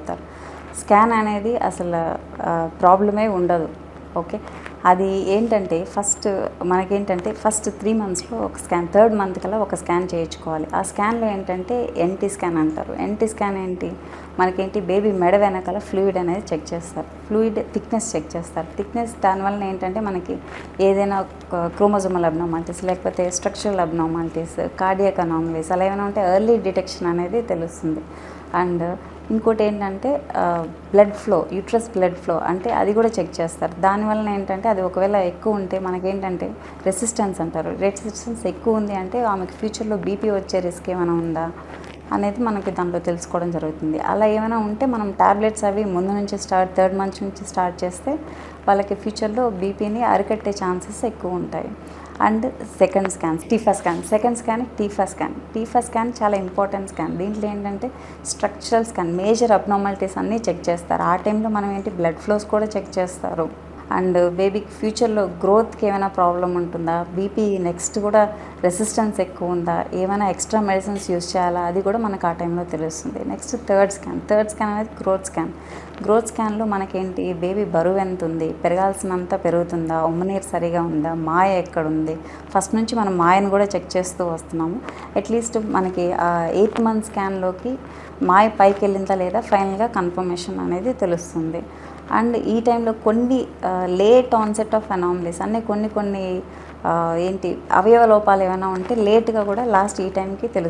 చేయగలుగుతారు స్కాన్ అనేది అసలు ప్రాబ్లమే ఉండదు. ఓకే? అది ఏంటంటే ఫస్ట్ మనకేంటంటే ఫస్ట్ త్రీ మంత్స్లో ఒక స్కాన్ థర్డ్ మంత్ కల్లా ఒక స్కాన్ చేయించుకోవాలి. ఆ స్కాన్లో ఏంటంటే ఎన్టీ స్కాన్ అంటారు. ఎన్టీ స్కాన్ ఏంటి? మనకేంటి బేబీ మెడ వెనకాల ఫ్లూయిడ్ అనేది చెక్ చేస్తారు. ఫ్లూయిడ్ థిక్నెస్ చెక్ చేస్తారు. థిక్నెస్ దానివల్ల ఏంటంటే మనకి ఏదైనా క్రోమోజోమల్ అబ్నార్మాలిటీస్ లేకపోతే స్ట్రక్చరల్ అబ్నార్మాలిటీస్ కార్డియక్ అనామలీస్ అలా ఏమైనా ఉంటే ఎర్లీ డిటెక్షన్ అనేది తెలుస్తుంది. అండ్ ఇంకోటి ఏంటంటే blood flow uterus blood flow అంటే అది కూడా చెక్ చేస్తారు. దానివల్ల ఏంటంటే అది ఒకవేళ ఎక్కువ ఉంటే మనకేంటంటే రెసిస్టెన్స్ అంటారు. రెసిస్టెన్స్ ఎక్కువ ఉంది అంటే ఆమెకి ఫ్యూచర్లో బీపీ వచ్చే రిస్క్ ఏమైనా ఉందా? అనేది మనకి దాంట్లో తెలుసుకోవడం జరుగుతుంది. అలా ఏమైనా ఉంటే మనం టాబ్లెట్స్ అవి ముందు నుంచి స్టార్ట్ థర్డ్ మంత్ నుంచి స్టార్ట్ చేస్తే వాళ్ళకి ఫ్యూచర్లో బీపీని అరికట్టే ఛాన్సెస్ ఎక్కువ ఉంటాయి. And second scan TIFFA scan second scan TIFFA scan. TIFFA scan చాలా ఇంపార్టెంట్ స్కాన్. దీంట్లో ఏంటంటే స్ట్రక్చరల్ స్కాన్ మేజర్ అబ్నార్మాలిటీస్ అన్నీ చెక్ చేస్తారు. ఆ టైంలో మనం ఏంటి బ్లడ్ ఫ్లోస్ కూడా చెక్ చేస్తారు. అండ్ బేబీకి ఫ్యూచర్లో గ్రోత్కి ఏమైనా ప్రాబ్లం ఉంటుందా? బీపీ నెక్స్ట్ కూడా రెసిస్టెన్స్ ఎక్కువ ఉందా? ఏమైనా ఎక్స్ట్రా మెడిసిన్స్ యూస్ చేయాలా? అది కూడా మనకు ఆ టైంలో తెలుస్తుంది. Next third scan. Third scan అనేది గ్రోత్ స్కాన్. గ్రోత్ స్కాన్లో మనకేంటి? బేబీ బరువు ఎంత ఉంది? పెరగాల్సినంత పెరుగుతుందా? ఉమ్మనీరు సరిగా ఉందా? మాయ ఎక్కడ ఉంది ఫస్ట్ నుంచి మనం మాయను కూడా చెక్ చేస్తూ వస్తున్నాము. అట్లీస్ట్ మనకి ఎయిత్ మంత్ స్కాన్లోకి మాయ పైకి వెళ్ళిందా లేదా? ఫైనల్గా కన్ఫర్మేషన్ అనేది తెలుస్తుంది. అండ్ ఈ టైంలో కొన్ని లేట్ ఆన్సెట్ ఆఫ్ అనామలీస్ అన్నీ కొన్ని కొన్ని ఆ, ఏంటి అవయవ లోపాలు ఏమైనా ఉంటే లేట్గా కూడా లాస్ట్ ఈ టైంకి తెలుస్తుంది